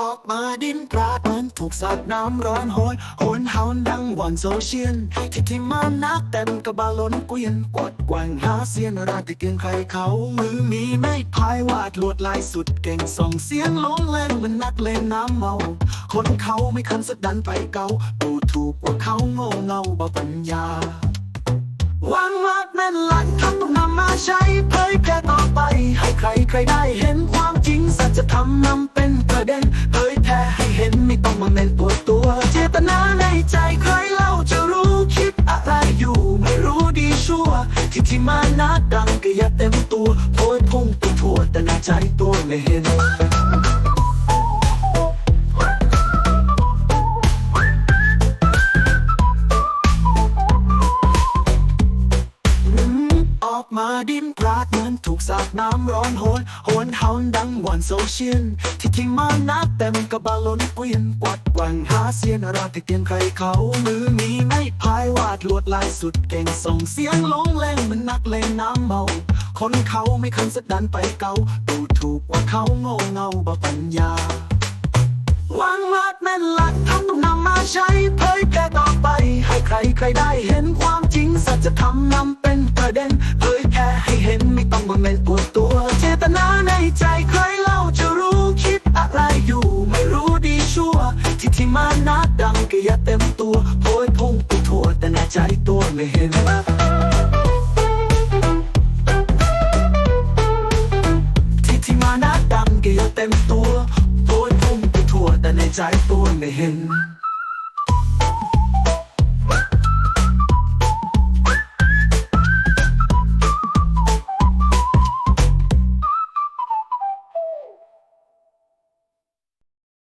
ออกมาดินปราดเหมือนถูกสาดน้ำร้อนโหยโหนเฮาดังวอนโซเชียลที่ที่มานักเต็มกระบาล้นเกวียนกวดแกว่งหาเสียนราติเกียงใครเขามือมีไม่พายวาดลวดลายสุดเก่งส่งเสียงล้นเล่นเหมือนนักเล่นน้ำเมา คนเขาไม่คันสะดันไปเกาดูถูกว่าเขาโง่เงาบ่ปัญญาวางมากแน่นหลักทำต้องนำมาใช้เผยแพร่ต่อไป ให้ใครใครได้เห็นความจริงสัจธรรมนำเป็ นประเด็นเผยแพร่ให้เห็นไม่ต้องมาเน้นตัวตัว เจตนาในใจใครเล่าจะรู้คิดอะไรอยู่ ไม่รู้ดีชั่ว ที่ที่มานาดังก็อย่าเต็มตัวโพยพุ่งไปทั่วแต่ในใจตัวไม่เห็น มาดิ้นปราดเหมือนถูกสาดน้ำร้อนโหนโหนเฮาดังวันโซเชียลที่ที่มานักเต็มกระบาลนเกวียนกวัดแว่งหาเสียนราติเตียงใครเขามือมีไม่พายวาดลวดลายสุดเก่งส่งเสียงลงเล่นเหมือนนักเล่นน้ำเมาคนเขาไม่คันสะดันไปเกาดูถูกว่าเขาโง่เงาบ่ปัญญาวางมาดแม่นหลักทำต้องนำมาใช้เผยแพร่ต่อไป ให้ใครใครได้เห็นความจริงสัจธรรมนำเป็น ประเด็นเผยแพร่ให้เห็นไม่ต้องมาเม่นปวดตัว เจตนาในใจใครเล่าจะรู้คิดอะไรอยู่ ไม่รู้ดีชั่ว ที่ที่มานาดังก็อย่าเต็มตัวโพยพุ่งไปทั่วแต่ในใจตัวไม่เห็นที่ที่มานาดังก็อย่าเต็มตัวโพยพุ่งไปทั่วแต่ในใจตัวไม่เห็น